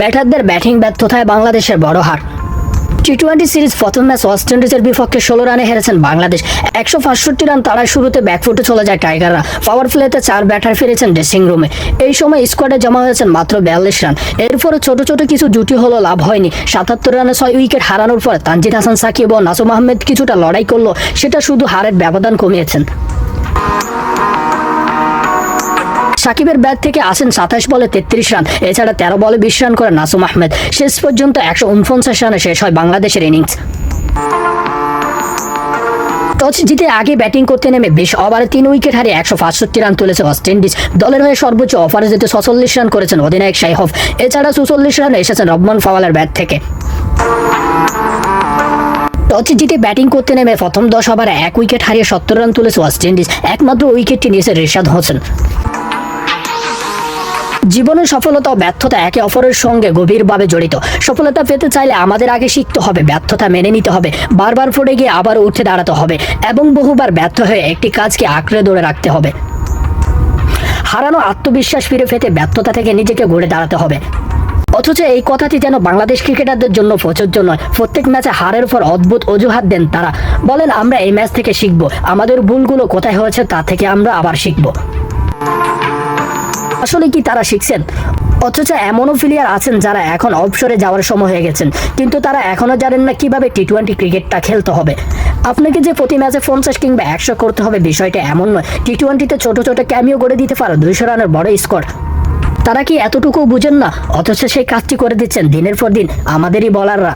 ব্যাটারদের ব্যাটিং ব্যর্থতায় বাংলাদেশের বড় হার। টি টোয়েন্টি সিরিজ প্রথম ম্যাচ ওয়েস্ট ইন্ডিজের বিপক্ষে ষোলো রানে হেরেছেন বাংলাদেশ। একশো পাঁচষট্টি রান তারাই শুরুতে ব্যাকফুটে চলে যায় টাইগাররা পাওয়ার প্লেতে চার ব্যাটার ফিরেছেন ড্রেসিং রুমে এই সময় স্কোয়াডে জমা হয়েছেন মাত্র বিয়াল্লিশ রান। এরপরে ছোট ছোট কিছু জুটি হলো লাভ হয়নি। সাতাত্তর রানে ছয় উইকেট হারানোর পর তানজিদ হাসান, সাকিব ও নাসুম আহমেদ কিছুটা লড়াই করল। সেটা শুধু হারের ব্যবধান কমিয়েছেন। সাকিবের ব্যাট থেকে আসেন সাতাশ বলে তেত্রিশ রান। এছাড়া তেরো বলে বিশ রান করে নাসুম আহমেদ। শেষ পর্যন্ত একশো উনপঞ্চাশ রানে শেষ হয় বাংলাদেশের ইনিংস। টস জিতে আগে ব্যাটিং করতে নেমে বেশ ওভারে তিন উইকেট হারিয়ে একশো পাঁচষট্টি রান তুলেছে ওয়েস্ট ইন্ডিজ। দলের হয়ে সর্বোচ্চ অফারে যেতে ছচল্লিশ রান করেছেন অধিনায়ক শাইহফ এছাড়া সুচল্লিশ রানে এসেছেন রহমান ফাওয়ালের ব্যাট থেকে। টস জিতে ব্যাটিং করতে নেমে প্রথম দশ ওভারে এক উইকেট হারিয়ে সত্তর রান তুলেছে ওয়েস্ট ইন্ডিজ। একমাত্র উইকেটটি নিয়েছে রিশাদ হোসেন। জীবনের সফলতা ও ব্যর্থতা একে অপরের সঙ্গে গভীরভাবে জড়িত। সফলতা পেতে চাইলে আমাদের আগে শিখতে হবে, ব্যর্থতা মেনে নিতে হবে, বারবার পড়ে গিয়ে আবার উঠে দাঁড়াতে হবে এবং বহুবার ব্যর্থ হয়ে একটি কাজকে আঁকড়ে ধরে রাখতে হবে। হারানো আত্মবিশ্বাস ফিরে পেতে ব্যর্থতা থেকে নিজেকে গড়ে দাঁড়াতে হবে। অথচ এই কথাটি যেন বাংলাদেশ ক্রিকেটারদের জন্য প্রযোজ্য নয়। প্রত্যেক ম্যাচে হারের পর অদ্ভুত অজুহাত দেন তারা। বলেন, আমরা এই ম্যাচ থেকে শিখব। আমাদের ভুলগুলো কোথায় হয়েছে তা থেকে আমরা আবার শিখব। আসলে কি তারা শিখছেন? অথচ এমনও প্লেয়ার আছেন যারা এখন অবসরে যাওয়ার সময় হয়ে গেছেন। কিন্তু তারা এখনও জানেন না কীভাবে টি টোয়েন্টি ক্রিকেটটা খেলতে হবে। আপনাকে যে প্রতি ম্যাচে পঞ্চাশ কিংবা একশো করতে হবে বিষয়টা এমন নয়। টি টোয়েন্টিতে ছোট ছোট ক্যামিও গড়ে দিতে পারো দুইশো রানের বড় স্কোর তারা কি এতটুকু বুঝেন না? অথচ সেই কাজটি করে দিচ্ছেন দিনের পর দিন আমাদেরই বলাররা